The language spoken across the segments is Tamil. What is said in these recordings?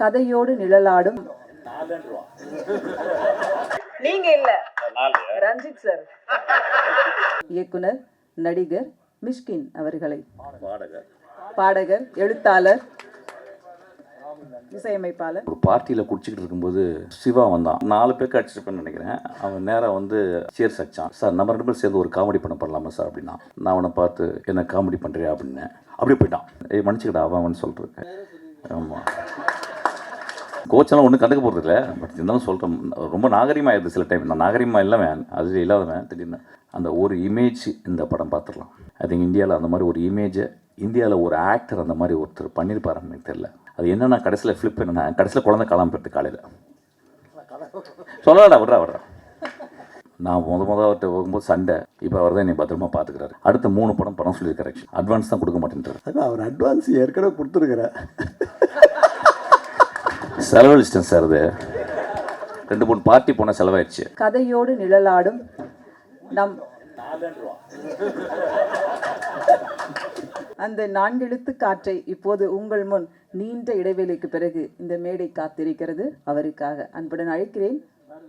கதையோடு நிழலாடும். நீங்க இல்ல. ரஞ்சித் சார் இயக்குனர் நடிகர் மிஷ்கின் அவர்களை. பாடகர். பாடகர் எழுத்தாளர் இசையமைப்பாளர். ஒரு பார்ட்டியில் குடிச்சிக்கிட்டு இருக்கும்போது சிவா வந்தான். நாலு பேருக்கு அடிச்சிருப்பேன்னு நினைக்கிறேன். அவன் நேராக வந்து சேர்ஸ் அடிச்சான் சார் நம்ம ரெண்டு பேரும் சேர்ந்து ஒரு காமெடி பண்ண பண்ணலாமா சார்? அப்படின்னா நான் அவனை பார்த்து என்ன காமெடி பண்ணுறியா அப்படின்னேன். அப்படியே போயிட்டான். ஏய் மன்னிச்சுக்கடா அவன் அவன் சொல்லிருக்கேன் ஆமாம் கோச்செல்லாம் ஒன்றும் கண்டுக்க போகிறது இல்லை. பட் இருந்தாலும் சொல்கிறேன் ரொம்ப நாகரிகமாகிடுது சில டைம் நான் நாகரிகமாக வேன் அது இல்லாதவன் திடீர்னு அந்த ஒரு இமேஜ் இந்த படம் பார்த்துடலாம். ஐ திங்க் இந்தியாவில் அந்த மாதிரி ஒரு இமேஜை இந்தியாவில் ஒரு ஆக்டர் அந்த மாதிரி ஒருத்தர் பண்ணியிருப்பாருன்னு எனக்கு தெரியல. அது என்னென்னா கடைசியில் ஃப்ளிப் என்னென்னா கடைசியில் குழந்தை காலாம போயிட்டு காலையில். சொல்லடா விட்றா விட்றா. நான் முத முத அவர்கிட்ட போகும்போது சண்டை. இப்போ அவர் தான் என்னை பத்திரமா பார்த்துக்கிறாரு அடுத்த மூணு படம் படம் சொல்லியிருக்காரு அட்வான்ஸ் தான் கொடுக்க மாட்டேன்றாரு. அவர் அட்வான்ஸ் ஏற்கனவே கொடுத்துருக்குறேன் செலவழிச்சிட்டேன் சார் அது. ரெண்டு மூணு பார்ட்டி போன செலவாயிடுச்சு. கதையோடு நிழலாடும் நம் அந்த நான்கெழுத்து காற்றை இப்போது உங்கள் முன் நீண்ட இடைவேளைக்கு பிறகு இந்த மேடை காத்திருக்கிறது அவருக்காக. அன்புடன் அழைக்கிறேன்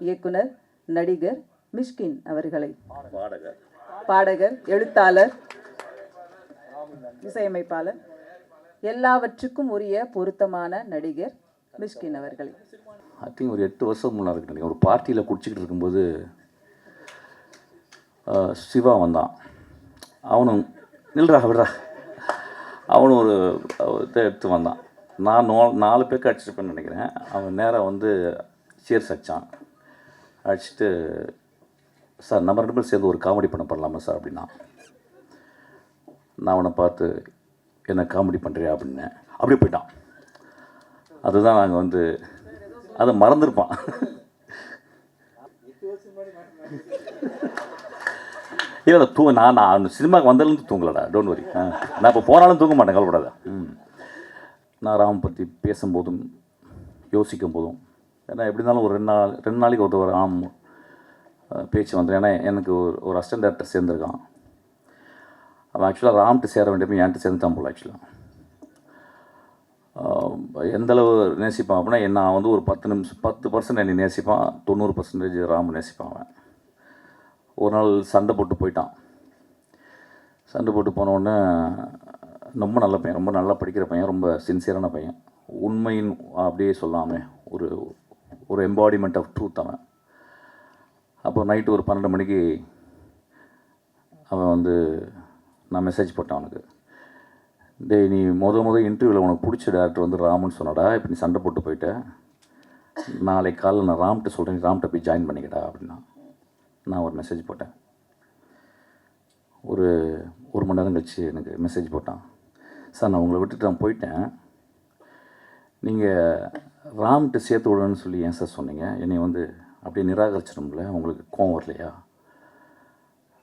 இயக்குனர் நடிகர் மிஷ்கின் அவர்களை. பாடகர் பாடகர் எழுத்தாளர் இசையமைப்பாளர் எல்லாவற்றுக்கும் உரிய பொருத்தமான நடிகர் மிஸ்கின் அவர்களை ஐ திங்க் ஒரு எட்டு வருஷம் முன்னாடி இருக்கு நினைக்கிறேன். ஒரு பார்ட்டியில் குடிச்சிக்கிட்டு இருக்கும்போது சிவா வந்தான். அவனும் நில்றா விடுறா. அவனும் ஒரு இதை எடுத்து வந்தான். நான் நோ நாலு பேருக்கு அடிச்சிருப்பேன்னு நினைக்கிறேன். அவன் நேராக வந்து சேர்ஸ் அடிச்சான் அடிச்சுட்டு சார் நம்ம ரெண்டு பேரும் சேர்ந்து ஒரு காமெடி பண்ண பண்ணலாமா சார்? அப்படின்னா நான் அவனை பார்த்து என்ன காமெடி பண்ணுறியா அப்படின்னேன். அப்படியே போயிட்டான். அதுதான் நாங்கள் வந்து அதை மறந்துருப்பான். இல்லை தூ நான் நான் சினிமாவுக்கு வந்ததுலேருந்து தூங்கலடா டோன்ட் வரி நான் இப்போ போனாலும் தூங்க மாட்டேன் கவலைப்படாத. ம். நான் ராம் பற்றி பேசும்போதும் யோசிக்கும் போதும் ஏன்னா எப்படி இருந்தாலும் ஒரு ரெண்டு நாள் ரெண்டு நாளைக்கு ஒருத்தர் ராம் ஆம் பேச்சு வந்துடும் ஏன்னா எனக்கு ஒரு ஒரு அசிஸ்டன்ட் டேரக்டர் சேர்ந்துருக்கான். அவன் ஆக்சுவலாக ராம்கிட்ட சேர வேண்டியப்போ என்கிட்ட சேர்ந்துட்டான் போல ஆக்சுவலாக எந்தளவு நேசிப்பான் அப்படின்னா என்ன நான் வந்து ஒரு பத்து நிமிஷம் பத்து பர்சன்ட் என்னை நேசிப்பான் தொண்ணூறு பர்சன்டேஜ் ராம் நேசிப்பான் அவன். ஒரு நாள் சண்டை போட்டு போயிட்டான். சண்டை போட்டு போன ரொம்ப நல்ல பையன் ரொம்ப நல்லா படிக்கிற பையன் ரொம்ப சின்சியரான பையன். உண்மையின் அப்படியே சொல்லாமே ஒரு ஒரு எம்பாடிமெண்ட் ஆஃப் ட்ரூத் அவன். அப்போ நைட்டு ஒரு பன்னெண்டு மணிக்கு அவன் வந்து நான் மெசேஜ் போட்டேன் அவனுக்கு. டேய் நீ முத முத இன்டர்வியூவில் உனக்கு பிடிச்ச டேரக்டர் வந்து ராம்னு சொன்னடா இப்போ நீ சண்டை போட்டு போயிட்டேன் நாளைக்கு காலையில் நான் ராம்கிட்ட சொல்கிறேன் நீ ராம்கிட்ட போய் ஜாயின் பண்ணிக்கடா அப்படின்னா. நான் ஒரு மெசேஜ் போட்டேன். ஒரு ஒரு மணி நேரம் கழிச்சு எனக்கு மெசேஜ் போட்டான். சார் நான் உங்களை விட்டுட்டு நான் போயிட்டேன். நீங்கள் ராம்கிட்ட சேர்த்து விடணும்னு சொல்லி ஏன் சார் சொன்னீங்க? என்னை வந்து அப்படியே நிராகரிச்சிடும்ல உங்களுக்கு கோவம் வரலையா?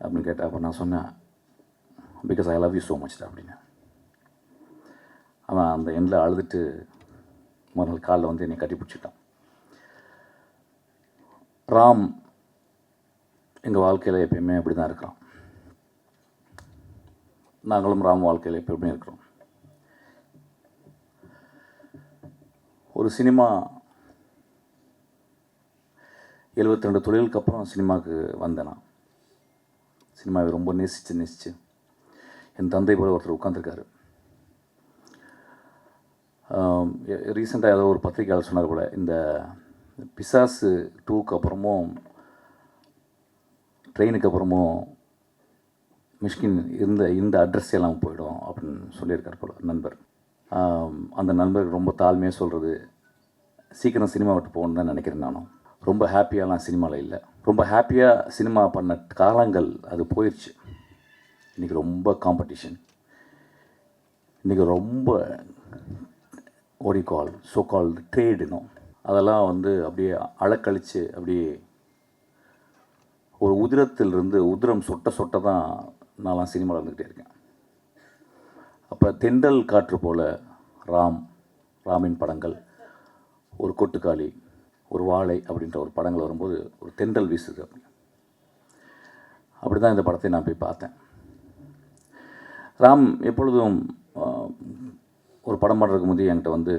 அப்படின்னு கேட்டேன் அப்போ நான் சொன்னேன் because I love you so much அப்படின்னு. அவன் அந்த எண்ணில் அழுதுட்டு மறுநாள் காலில் வந்து என்னை கட்டி பிடிச்சிட்டான். ராம் எங்கள் வாழ்க்கையில் எப்பயுமே அப்படி தான் இருக்கிறோம் நாங்களும் ராம் வாழ்க்கையில் எப்பயுமே இருக்கிறோம். ஒரு சினிமா எழுபத்தி ரெண்டு தொழிலுக்கு அப்புறம் சினிமாவுக்கு வந்தேன் நான். சினிமாவை ரொம்ப நேசித்து நேசித்து என் தந்தை போல ஒருத்தர் உட்காந்துருக்காரு ரீசெண்டாக ஏதோ ஒரு பத்திரிகையாளர் சொன்னார் கூட இந்த பிசாசு டூக்கு அப்புறமும் ட்ரெயினுக்கு அப்புறமும் மிஷ்கின் இருந்த இந்த அட்ரஸ் எல்லாம் போயிடும் அப்படின்னு சொல்லியிருக்கார் போல நண்பர். அந்த நண்பர் ரொம்ப தாழ்மையாக சொல்கிறது சீக்கிரம் சினிமா விட்டு போகணுன்னு தான் நினைக்கிறேன் நானும். ரொம்ப ஹாப்பியாலாம் சினிமாவில் இல்லை. ரொம்ப ஹாப்பியாக சினிமா பண்ண காலங்கள் அது போயிடுச்சு இன்றைக்கி ரொம்ப காம்படிஷன் இன்றைக்கி ரொம்ப ஓடி கால் ஸோ கால் ட்ரேடுனும் அதெல்லாம் வந்து அப்படியே அளக்கழித்து அப்படியே ஒரு உதிரத்திலிருந்து உதிரம் சொட்ட சொட்ட தான் நான்லாம் சினிமாவில் இருந்துக்கிட்டே இருக்கேன். அப்போ தென்றல் காற்று போல ராம் ராமின் படங்கள் ஒரு கொட்டுக்காளி ஒரு வாழை அப்படின்ற ஒரு படங்கள் வரும்போது ஒரு தென்றல் வீசுது அப்படி. அப்படி தான் இந்த படத்தை நான் போய் பார்த்தேன். ராம் எப்பொழுதும் ஒரு படம் பண்ணுறதுக்கு முந்தைய என்கிட்ட வந்து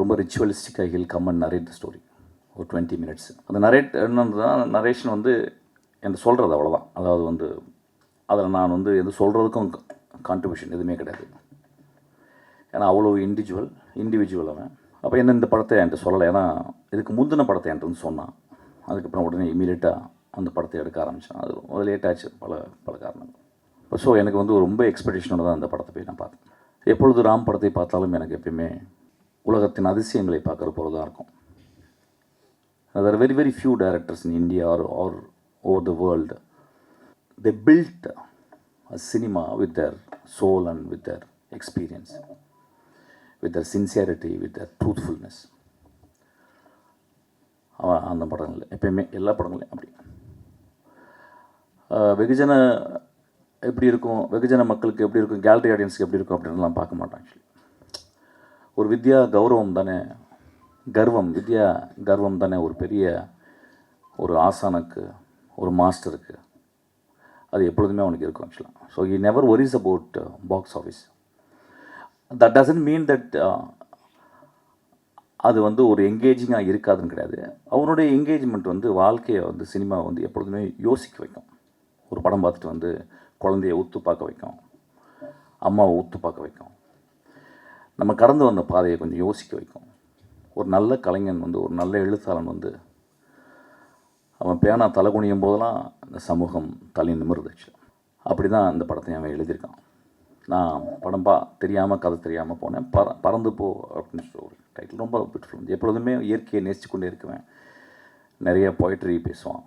ரொம்ப ரிச்சுவலிஸ்டிக்காக he'll come and narrate the story ஒரு டுவெண்ட்டி மினிட்ஸ் அந்த நரேட் என்னன்னா நரேஷன் வந்து எனக்கு சொல்கிறது அவ்வளோதான் அதாவது வந்து அதில் நான் வந்து எது சொல்கிறதுக்கும் கான்ட்ரிபியூஷன் எதுவுமே கிடையாது. ஏன்னா அவ்வளோ இண்டிவிஜுவல் இண்டிவிஜுவல் அவன். அப்போ என்ன இந்த படத்தை என்கிட்ட சொல்லலை? ஏன்னா இதுக்கு முந்தின படத்தை என்கிட்ட வந்து சொன்னான். அதுக்கப்புறம் உடனே இமீடியட்டாக அந்த படத்தை எடுக்க ஆரம்பித்தான் அது அது லேட் ஆச்சு பல பல காரணங்கள். ஸோ எனக்கு வந்து ரொம்ப எக்ஸ்பெக்டேஷனோட தான் அந்த படத்தை போய் நான் பார்த்தேன். எப்பொழுது ராம் படத்தை பார்த்தாலும் எனக்கு எப்பயுமே உலகத்தின் அதிசயங்களை பார்க்குற போல தான் இருக்கும் there very very few directors in India are are over the world they build a cinema with their soul and with their experience with their sincerity with their truthfulness அவன் அந்த படங்கள் எப்பயுமே எல்லா படங்களையும் அப்படி வெகுஜன எப்படி இருக்கும்? வெகுஜன மக்களுக்கு எப்படி இருக்கும்? கேலரி ஆடியன்ஸுக்கு எப்படி இருக்கும் அப்படின்லாம் பார்க்க மாட்டேன் ஆக்சுவலி ஒரு வித்யா கௌரவம் தானே கர்வம் வித்யா கர்வம் தானே ஒரு பெரிய ஒரு ஆசானுக்கு ஒரு மாஸ்டருக்கு. அது எப்பொழுதுமே அவனுக்கு இருக்கும் ஆக்சுவலாக so he never worries about box office that doesn't mean that அது வந்து ஒரு எங்கேஜிங்காக இருக்காதுன்னு கிடையாது. அவனுடைய என்கேஜ்மெண்ட் வந்து வாழ்க்கையை வந்து சினிமா வந்து எப்பொழுதுமே யோசிக்க வைக்கும். ஒரு படம் பார்த்துட்டு வந்து குழந்தைய உத்து பார்க்க வைக்கும். அம்மாவை உத்து பார்க்க வைக்கும். நம்ம கடந்து வந்த பாதையை கொஞ்சம் யோசிக்க வைக்கும். ஒரு நல்ல கலைஞன் வந்து ஒரு நல்ல எழுத்தாளன் வந்து அவன் பேனா தலை குனியும் போதெல்லாம் இந்த சமூகம் தலை நிமிர்ந்துச்சு. அப்படி தான் இந்த படத்தை அவன் எழுதியிருக்கான். நான் படம் பா தெரியாமல் கதை தெரியாமல் போனேன். பற பறந்து போ அப்படின்னு சொல்லி ஒரு டைட்டில் ரொம்ப பியூட்டிஃபுல் எப்பொழுதுமே இயற்கையை நேசித்து கொண்டே இருக்குவேன். நிறைய பொயட்ரி பேசுவான்.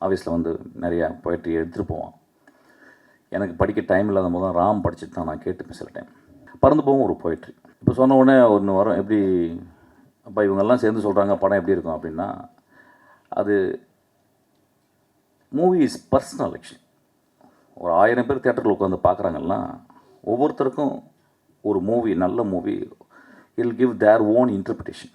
ஆஃபீஸில் வந்து நிறையா பொயட்ரி எடுத்துகிட்டு போவான். எனக்கு படிக்க டைம் இல்லாத போது தான் ராம் படிச்சுட்டு தான் நான் கேட்டுப்பேன் சில டைம் பறந்து போகும் ஒரு போயிட்ரி இப்போ சொன்ன உடனே ஒன்று வரும் எப்படி அப்போ இவங்கெல்லாம் சேர்ந்து சொல்கிறாங்க படம் எப்படி இருக்கும் அப்படின்னா அது மூவி இஸ் பர்சனல் ஆக்சுவலி ஒரு ஆயிரம் பேர் தேட்டரில் உட்காந்து பார்க்குறாங்கன்னா ஒவ்வொருத்தருக்கும் ஒரு மூவி நல்ல movie will give their own interpretation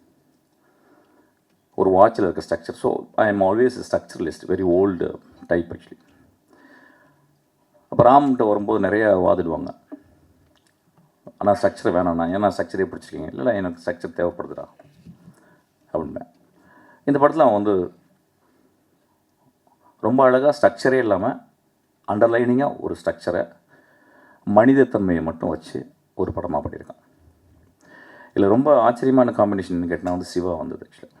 ஒரு வாட்சில் இருக்க structure so I am always structuralist very old type actually அப்போ ராம்கிட்ட வரும்போது நிறைய வாதிடுவாங்க. ஆனால் ஸ்ட்ரக்சர் வேணாண்ணா ஏன்னா ஸ்ட்ரக்சரே பிடிச்சிருக்கீங்க. இல்லை எனக்கு ஸ்ட்ரக்சர் தேவைப்படுதுடா. அப்படின்பேன் இந்த படத்தில் அவன் வந்து ரொம்ப அழகாக ஸ்ட்ரக்சரே இல்லாமல் அண்டர்லைனிங்காக ஒரு ஸ்ட்ரக்சரை மனிதத்தன்மையை மட்டும் வச்சு ஒரு படமாக பண்ணியிருக்கான். இதில் ரொம்ப ஆச்சரியமான காம்பினேஷன் கேட்டால் வந்து சிவா வந்தது ஆக்சுவலாக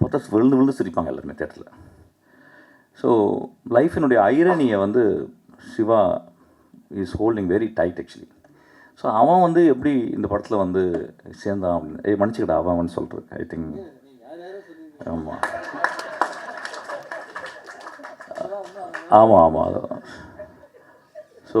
பார்த்தா விழுந்து விழுந்து சிரிப்பாங்க எல்லாருமே தேட்டரில். ஸோ லைஃபினுடைய ஐரனியை வந்து Siva is holding very tight actually so அவன் வந்து எப்படி இந்த படத்தில் வந்து சேர்ந்தான் அப்படின்னு ஏய் மன்னிச்சுக்கிட்டா அவன் அவன் சொல்கிறது ஐ திங்க் ஆமாம் ஆமாம் ஆமாம் அதான். ஸோ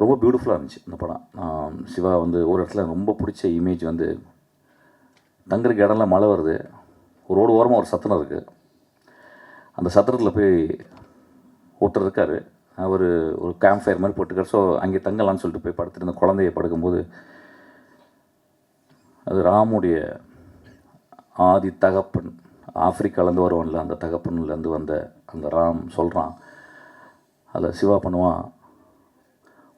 ரொம்ப பியூட்டிஃபுல்லாக இருந்துச்சு இந்த படம். சிவா வந்து ஒரு இடத்துல ரொம்ப பிடிச்ச இமேஜ் வந்து தங்குறதுக்கு இடம்லாம் மழை வருது. ரோடு ஓரமாக ஒரு சத்திரம் இருக்குது அந்த சத்திரத்தில் போய் ஒருத்தர் இருக்கார். அவர் ஒரு கேம்ப் ஃபயர் மாதிரி போட்டுக்கார். ஸோ அங்கே தங்கலாம்னு சொல்லிட்டு போய் படுத்துட்டு இந்த குழந்தைய படுக்கும்போது அது ராமுடைய ஆதி தகப்பன் ஆப்பிரிக்காலேருந்து வருவான்ல அந்த தகப்பன்லேருந்து வந்த அந்த ராம் சொல்கிறான் அதில் சிவா பண்ணுவான்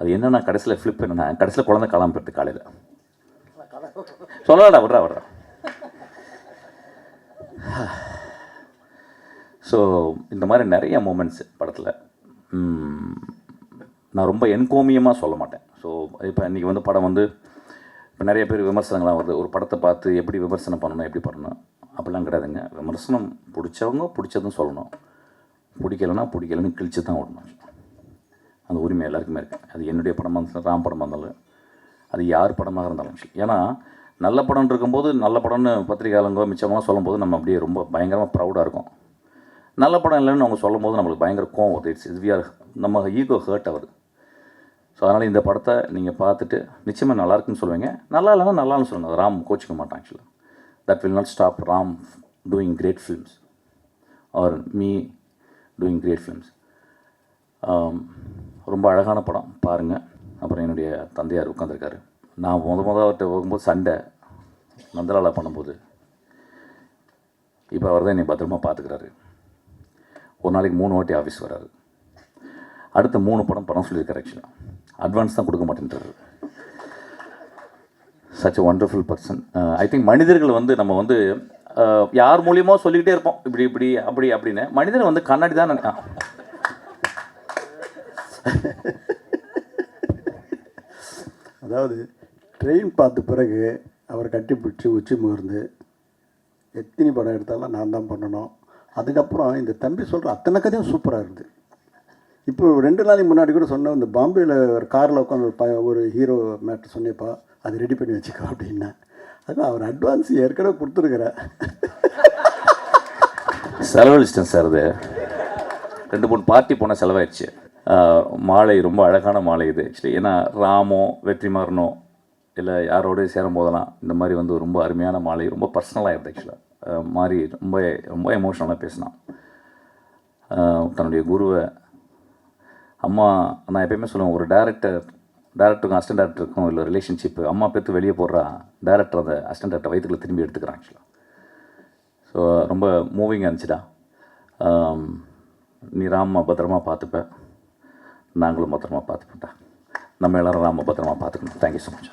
அது என்னென்னா கடைசியில் ஃப்ளிப் என்னென்னா கடைசியில் குழந்தை காலாம போயிட்டு காலையில். சொல்லலாடா விட்றா விட்றா. ஸோ இந்த மாதிரி நிறைய மூமெண்ட்ஸ் படத்தில் நான் ரொம்ப என்கோமியமாக சொல்ல மாட்டேன். ஸோ இப்போ இன்றைக்கி வந்து படம் வந்து இப்போ நிறைய பேர் விமர்சனங்கள்லாம் வருது. ஒரு படத்தை பார்த்து எப்படி விமர்சனம் பண்ணணும் எப்படி பண்ணணும் அப்படிலாம் கிடையாதுங்க. விமர்சனம் பிடிச்சவங்க பிடிச்சதும் சொல்லணும். பிடிக்கலன்னா பிடிக்கலன்னு கிழிச்சு தான் விடணும் அந்த உரிமை எல்லாருக்குமே இருக்குது அது என்னுடைய படமாக இருந்தாலும் ராம் படமாக இருந்தாலும் அது யார் படமாக இருந்தாலும் சரி. ஏன்னா நல்ல படம்னு இருக்கும்போது நல்ல படம்னு பத்திரிகையாளங்க மிச்சமாக சொல்லும்போது நம்ம அப்படியே ரொம்ப பயங்கரமாக ப்ரௌடாக இருக்கும். நல்ல படம் இல்லைன்னு அவங்க சொல்லும்போது நம்மளுக்கு பயங்கர கோவம் வருது. இட்ஸ் இஸ் வி ஆர் நம்ம ஈகோ ஹர்ட் ஆகுது. ஸோ அதனால் இந்த படத்தை நீங்கள் பார்த்துட்டு நிச்சயமாக நல்லா இருக்குன்னு சொல்லுவீங்க. நல்லா இல்லைன்னா நல்லான்னு சொல்லுங்கள் ராம் கோச்சிக்க மாட்டான் ஆக்சுவலாக that will not stop Ram doing great films or me doing great films ரொம்ப அழகான படம். பாருங்கள் அப்புறம் என்னுடைய தந்தையார் உட்காந்துருக்காரு நான் முத முத அவர்கிட்ட போகும்போது சண்டை நந்தலாலா பண்ணும்போது. இப்போ அவர் தான் என்னை பத்திரமா பார்த்துக்கிறாரு ஒரு நாளைக்கு மூணு வாட்டி ஆஃபீஸ் வராரு. அடுத்த மூணு படம் படம் சொல்லியிருக்காரு ஆக்சுவலாக அட்வான்ஸ் தான் கொடுக்க மாட்டேன்றாரு. Such wonderful person I think மனிதர்கள் வந்து நம்ம வந்து uh, யார் மூலியமோ சொல்லிக்கிட்டே இருப்போம். இப்படி இப்படி அப்படி அப்படின்னு. மனிதர் வந்து கண்ணாடி தான் நினை- ஆ. அதாவது ட்ரெயின் பார்த்த பிறகு அவரை கட்டிப்பிடிச்சி உச்சி முகர்ந்து எத்தனை படம் எடுத்தாலும் நான் தான் பண்ணணும். அதுக்கப்புறம் இந்த தம்பி சொல்கிற அத்தனை கதையும் சூப்பராக இருக்குது இப்போ ரெண்டு நாளைக்கு முன்னாடி கூட சொன்ன இந்த பாம்பேயில் ஒரு காரில் உட்காந்து ஒரு ப ஒரு ஹீரோ மேட்ரு சொன்னேப்பா அது ரெடி பண்ணி வச்சுக்கோ அப்படின்னா. அதான் அவர் அட்வான்ஸ் ஏற்கனவே கொடுத்துருக்குறேன் செலவழிச்சிட்டேன் சார் அது. ரெண்டு மூணு பார்ட்டி போனால் செலவாயிடுச்சு. மாலை ரொம்ப அழகான மாலை இது. ஆக்சுவலி ஏன்னா ராமோ வெற்றிமாறனோ இல்லை யாரோடய சேரும் போதெல்லாம் இந்த மாதிரி வந்து ரொம்ப அருமையான மாலை ரொம்ப பர்சனலாக இருக்குது ஆக்சுவலாக மாதிரி ரொம்ப ரொம்ப எமோஷனலாக பேசினான். தன்னுடைய குருவை. அம்மா நான் எப்பயுமே சொல்லுவேன் ஒரு டேரக்டர் டேரக்டருக்கும் அசிஸ்டன்ட் டேரக்டருக்கும் இல்லை ரிலேஷன்ஷிப்பு அம்மா பேர்த்து வெளியே போடுறா டேரக்டர் அந்த அசிஸ்டன்ட் டேரக்டர் வயிற்றுக்குள்ள திரும்பி எடுத்துக்கிறான் ஆக்சுவலாக ஸோ ரொம்ப மூவிங்காக இருந்துச்சுடா. நீ ராம பத்திரமா பார்த்துப்பேன் நாங்களும் பத்திரமா பார்த்துக்கிட்டோம் நம்ம எல்லாரும் ராம பத்திரமா பார்த்துக்கணும். Thank you so much